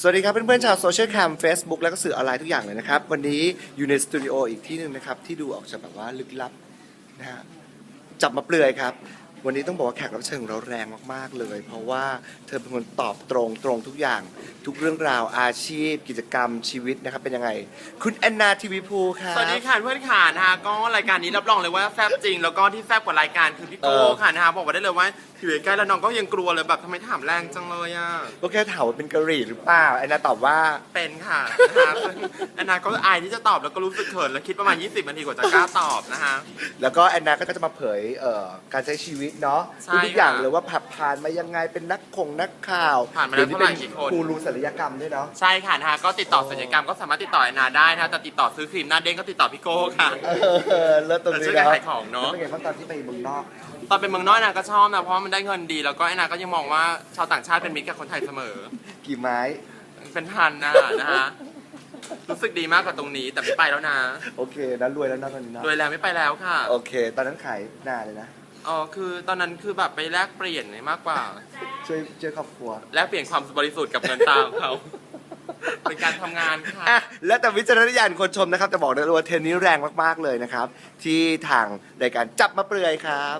สวัสดีครับเพื่อนๆชาวโซเชียลแคมเฟซบุ๊กแล้วก็สื่อออนไลน์ทุกอย่างเลยนะครับ วันนี้อยู่ในสตูดิโออีกที่หนึ่งนะครับ ที่ดูออกจะแบบว่าลึกลับนะฮะจับมาเปลือยครับ วันนี้ต้องบอกว่าแขกรับเชิญของเราแรงมากๆเลย เพราะว่าเธอเป็นคนตอบตรงตรงทุกอย่าง ทุกเรื่องราวอาชีพ กิจกรรมชีวิตนะครับเป็นยังไง คุณแอนนาทีวีพูครับสวัสดีค่ะเพื่อนขานะคะก็รายการนี้รับรองเลยว่าแซบจริง แล้วก็ที่แซบกว่ารายการคือพี่โก้เออค่ะนะคะบอกไว้ได้เลยว่าอยู่ใกล้ๆแล้วน้องก็ยังกลัวเลยแบบทำไมถามแรงจังเลยอะก็แค่ถามว่าเป็นกะหรี่หรือเปล่าแอนนาตอบว่าเป็นค่ะนะคะซึ่งแอนนาก็อายที่จะตอบแล้วก็รู้สึกเขินแล้วคิดประมาณ 20นาทีกว่าจะกล้าตอบนะคะแล้วก็แอนนาก็จะมาเผยเอ่อการใช้ชีวิตเนาะใช่ทุกๆอย่างค่ะเลยว่าผับผ่านมายังไงเป็นนักคงนักข่าวผ่านมาแล้วดี๋ยวเท่าไหร่ป็กี่คน กูรูศัลยกรรมด้วยเนาะ ใช่ค่ะนะคะก็ติดต่อศัลยกรรมก็สามารถติดต่อแอนนาได้นะคะแต่ติดต่อซื้อครีมหน้าเด้งก็ติดต่อพี่โก้ค่ะ เออเลิศตรงนี้แต่ช่วยกันเนาะขายของเนอะ แล้วเป็นไงบ้างตอนที่ไปเมืองนอก ตอนเป็นเมืองนอกแอนนาก็ชอบนะเพราะว่ามันได้เงินดีแล้วก็แอนนาก็ยังมองว่าชาวต่างชาติเป็นมิตรกับคนไทยเสมอ กี่ไม้ เป็นพันนะนะคะ รู้สึกดีมากกับตรงนี้ แต่ไม่ไปแล้วนะโอเคนั้นรวยแล้วนะตอนนี้เนาะรวยแล้วไม่ไปแล้วค่ะ โอเค ตอนนั้นขายนานเลยนะ อ๋อ คือตอนนั้นคือแบบไปแลกเปลี่ยนมากกว่า ช่วยช่วยครอบครัว แลกเปลี่ยนความบริสุทธิ์กับเงินตาของเขา เป็นการทำงานค่ะ อะแล้วแต่วิจารณญาณคนชมนะครับแต่บอกได้เลยว่าเทรนนี้แรงมากๆเลยนะครับ ที่ทางรายการจับมาเปลือยครับ